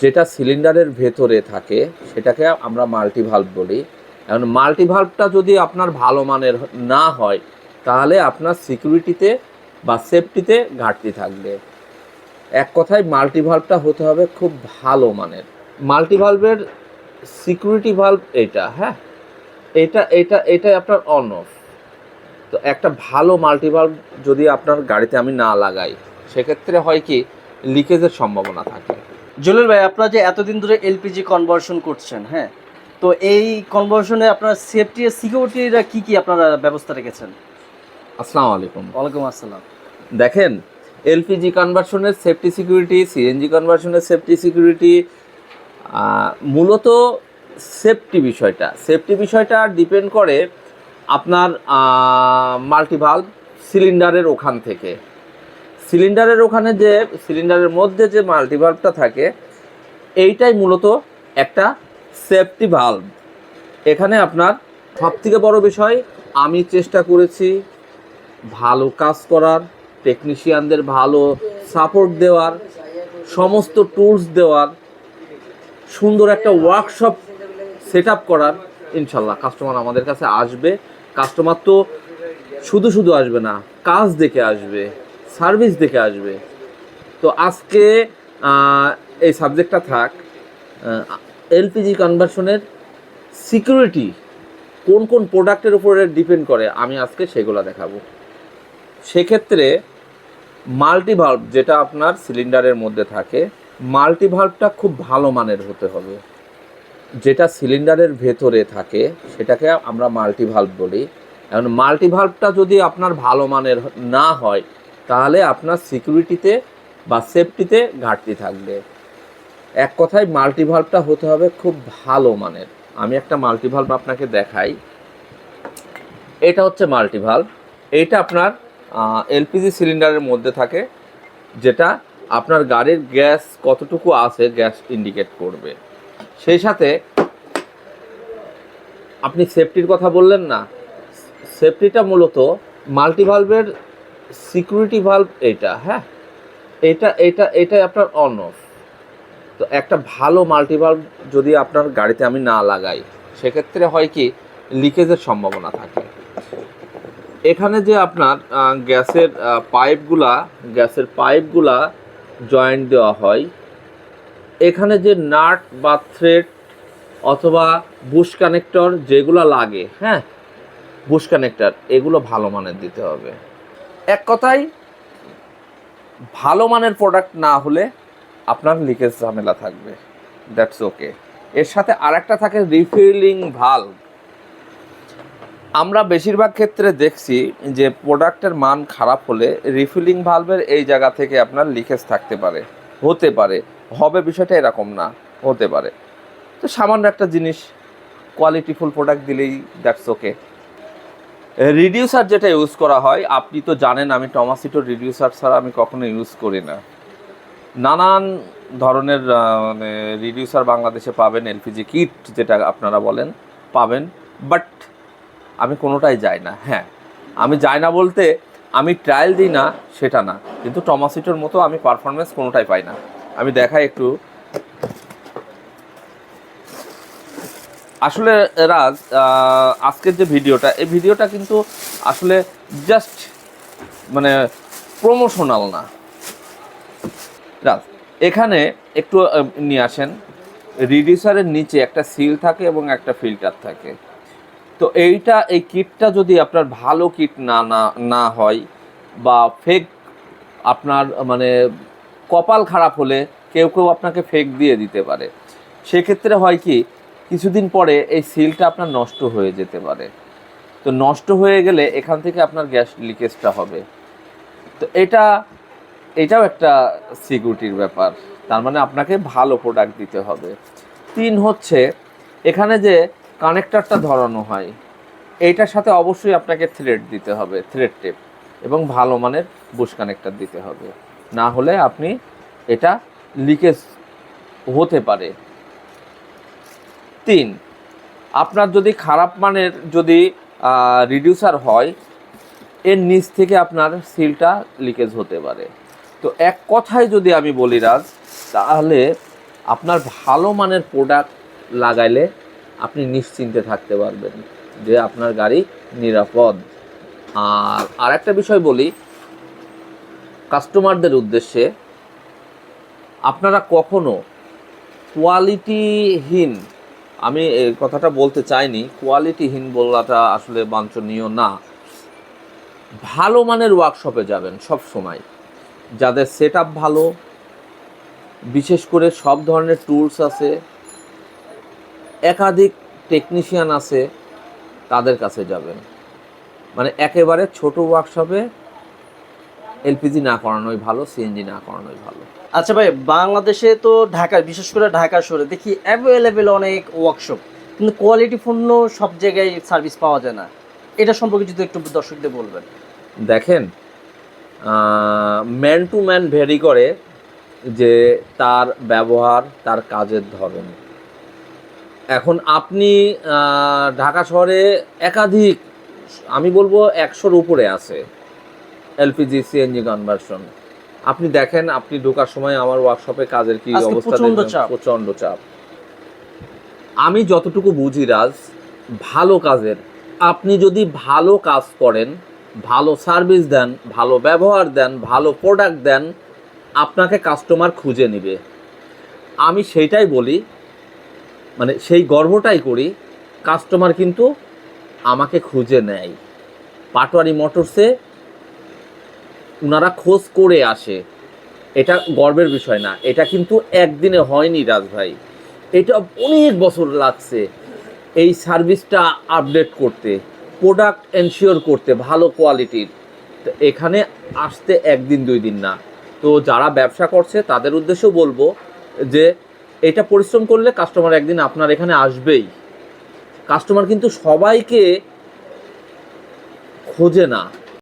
যেটা সিলিন্ডারের ভেতরে থাকে, সেটাকে আমরা মাল্টিভাল্ভ বলি। এখন মাল্টিভাল্ভটা যদি আপনার ভালো মানের না হয়, তাহলে আপনার সিকিউরিটিতে বা সেফটিতে ঘাটতি থাকবে। এক কথায় মাল্টিভাল্ভটা হতে হবে খুব ভালো মানের। মাল্টিভাল্ভের সিকিউরিটি ভাল্ভ এইটা হ্যাঁ? এটা এটা এটা আপনার অন অফ। তো একটা ভালো মাল্টিভাল্ভ যদি আপনার গাড়িতে আমি না লাগাই, সেক্ষেত্রে হয় কি, লিকেজের সম্ভাবনা থাকে। জলিল ভাই আপনারা যে এতদিন ধরে এলপিজি কনভার্সন করছেন হ্যাঁ? তো এই কনভার্সনে আপনার সেফটি আর সিকিউরিটির কি কি আপনারা ব্যবস্থা রেখেছেন? আসসালামু আলাইকুম। ওয়ালাইকুম আসসালাম। দেখেন এলপিজি কনভার্সনের সেফটি সিকিউরিটি সিএনজি কনভার্সনের সেফটি সিকিউরিটি মূলত সেফটি বিষয়টা। সেফটি বিষয়টা ডিপেন্ড করে আপনার মাল্টিভাল্ভ সিলিন্ডারের ওখান থেকে। সিলিন্ডারের ওখানে যে, সিলিন্ডারের মধ্যে যে মাল্টিভাল্ভটা থাকে, এইটাই মূলত একটা সেফটি ভাল্ভ এখানে আপনার সবথেকে বড় বিষয়, আমি চেষ্টা করেছি ভালো কাজ করার টেকনিশিয়ানদের ভালো সাপোর্ট দেওয়ার, সমস্ত টুলস দেওয়ার, সুন্দর একটা ওয়ার্কশপ সেট আপ করার, ইনশাল্লাহ কাস্টমার আমাদের কাছে আসবে। কাস্টমার তো শুধু শুধু আসবে না, কাজ দেখে আসবে। সার্ভিস দেখে আসবে। তো আজকে এই সাবজেক্টটা থাক এলপিজি কনভার্সনের সিকিউরিটি কোন কোন প্রোডাক্টের উপরে ডিপেন্ড করে, আমি আজকে সেগুলো দেখাবো। সেক্ষেত্রে মাল্টিভাল্ভ যেটা আপনার সিলিন্ডারের মধ্যে থাকে মাল্টিভাল্ভটা খুব ভালো মানের হতে হবে। যেটা সিলিন্ডারের ভেতরে থাকে, সেটাকে আমরা মাল্টিভাল্ভ বলি। এখন মাল্টিভাল্ভটা যদি আপনার ভালো মানের না হয় তাহলে আপনার সিকিউরিটিতে বা সেফটিতে ঘাটতি থাকবে। এক কথায় মাল্টিভাল্ভটা হতে হবে খুব ভালো মানের। আমি একটা মাল্টিভাল্ভ আপনাকে দেখাই। এটা হচ্ছে মাল্টিভাল্ভ এইটা আপনার এলপিজি সিলিন্ডারের মধ্যে থাকে, যেটা আপনার গাড়ির গ্যাস কতটুকু আছে, গ্যাস ইন্ডিকেট করবে। সেই সাথে আপনি সেফটির কথা বললেন না। সেফটিটা মূলত মাল্টিভালভের সিকিউরিটি ভালভ এইটা হ্যাঁ? এটা এটা, এটাই আপনার অন অফ তো একটা ভালো মাল্টিভালভ যদি আপনার গাড়িতে আমি না লাগাই, সেক্ষেত্রে হয় কি লিকেজের সম্ভাবনা থাকে। এখানে যে আপনার গ্যাসের পাইপগুলা গ্যাসের পাইপগুলা জয়েন্ট দেওয়া হয়, এখানে যে নাট বা থ্রেড অথবা বুশ কানেক্টর যেগুলো লাগে হ্যাঁ? বুশ কানেক্টর এগুলো ভালো মানের দিতে হবে। এক কথায়, ভালো মানের প্রোডাক্ট না হলে আপনার লিকেজ ঝামেলা থাকবে। দ্যাটস ওকে এর সাথে আরেকটা থাকে রিফিলিং ভাল্ভ আমরা বেশিরভাগ ক্ষেত্রে দেখছি যে প্রোডাক্টের মান খারাপ হলে রিফিলিং ভালভের এই জায়গা থেকে আপনার লিকেজ থাকতে পারে। হতে পারে। হবে বিষয়টা এরকম না, হতে পারে। তো সামান্য একটা জিনিস কোয়ালিটিফুল প্রোডাক্ট দিলেই দ্যাটস ওকে রিডিউসার যেটা ইউজ করা হয়, আপনি তো জানেন আমি টমাসিটোর রিডিউসার ছাড়া আমি কখনো ইউজ করি না। নানান ধরনের মানে রিডিউসার বাংলাদেশে পাবেন এলপিজি কিট যেটা আপনারা বলেন, পাবেন। বাট আমি কোনোটাই যাই না হ্যাঁ। আমি যাই না বলতে আমি ট্রায়াল দিই না, সেটা না। কিন্তু টমাসিটোর মতো আমি পারফরমেন্স কোনোটাই পাই না। আমি দেখাই একটু। আসলে, রাজ আজকের যে ভিডিওটা, এই ভিডিওটা কিন্তু আসলে জাস্ট মানে প্রমোশনাল না। রাজ, এখানে একটু নিয়ে আসেন। রিডিউসারের নিচে একটা সিল থাকে এবং একটা ফিল্টার থাকে। তো এইটা, এই কিটটা যদি আপনার ভালো কিট না না না হয় বা ফেক আপনার মানে কপাল খারাপ হলে কেউ কেউ আপনাকে ফেক দিয়ে দিতে পারে। সেক্ষেত্রে হয় কি কিছুদিন পরে এই সিলটা আপনার নষ্ট হয়ে যেতে পারে। তো নষ্ট হয়ে গেলে এখান থেকে আপনার গ্যাস লিকেজটা হবে। তো এটা, এটাও একটা সিকিউরিটির ব্যাপার। তার মানে আপনাকে ভালো প্রোডাক্ট দিতে হবে। তিন হচ্ছে, এখানে যে কানেক্টরটা ধরানো হয়, এইটার সাথে অবশ্যই আপনাকে থ্রেড দিতে হবে থ্রেড টেপ এবং ভালো মানের বুশ কানেক্টর দিতে হবে। না হলে আপনি এটা লিকেজ হতে পারে। তিন। আপনার যদি খারাপ মানের যদি রিডিউসার হয়, এর নিচ থেকে আপনার সিলটা লিকেজ হতে পারে। তো এক কথায় যদি আমি বলি রাজ, তাহলে আপনার ভালো মানের প্রোডাক্ট লাগাইলে আপনি নিশ্চিন্তে থাকতে পারবেন যে আপনার গাড়ি নিরাপদ। আর আরেকটা বিষয় বলি কাস্টমারদের উদ্দেশ্যে আপনারা কখনো কোয়ালিটিহীন আমি এই কথাটা বলতে চাইনি কোয়ালিটিহীন বলাটা আসলে বাঞ্ছনীয় না। ভালো মানের ওয়ার্কশপে যাবেন সব সময়। যাদের সেট ভালো, বিশেষ করে সব ধরনের টুলস আছে, একাধিক টেকনিশিয়ান আছে, তাদের কাছে যাবেন। মানে একেবারে ছোট ওয়ার্কশপে এলপিজি না করানোই ভালো সিএনজি না করানোই ভালো। আচ্ছা ভাই বাংলাদেশে তো ঢাকায় বিশেষ করে ঢাকা শহরে দেখি অ্যাভেলেবেল অনেক ওয়ার্কশপ কিন্তু কোয়ালিটি পণ্য সব জায়গায় সার্ভিস পাওয়া যায় না। এটা সম্পর্কে যদি একটু দর্শকদের বলবেন। দেখেন ম্যান টু ম্যান ভেরি করে যে তার ব্যবহার তার কাজের ধরন। এখন আপনি ঢাকা শহরে একাধিক আমি বলব একশোর উপরে আছে। এলপিজি সিএনজি কনভার্সন আপনি দেখেন আপনি ঢোকার সময় আমার ওয়ার্কশপে কাজের কি অবস্থা। প্রচণ্ড চাপ। আমি যতটুকু বুঝি রাজ ভালো কাজের। আপনি যদি ভালো কাজ করেন ভালো সার্ভিস দেন ভালো ব্যবহার দেন ভালো প্রোডাক্ট দেন আপনাকে কাস্টমার খুঁজে নেবে। আমি সেইটাই বলি মানে সেই গর্বটাই করি কাস্টমার কিন্তু আমাকে খুঁজে নেয়। পাটোয়ারি মোটরসে ওনারা খোঁজ করে আসে। এটা গর্বের বিষয় না। এটা কিন্তু একদিনে হয়নি রাজ ভাই। এটা অনেক বছর লাগছে এই সার্ভিসটা আপডেট করতে, প্রোডাক্ট এনশিওর করতে, ভালো কোয়ালিটির। এখানে আসতে একদিন, দুই দিন না। তো যারা ব্যবসা করছে, তাদের উদ্দেশ্যেও বলব যে এটা পরিশ্রম করলে কাস্টমার একদিন আপনার এখানে আসবেই। কাস্টমার কিন্তু সবাইকে খোঁজে না।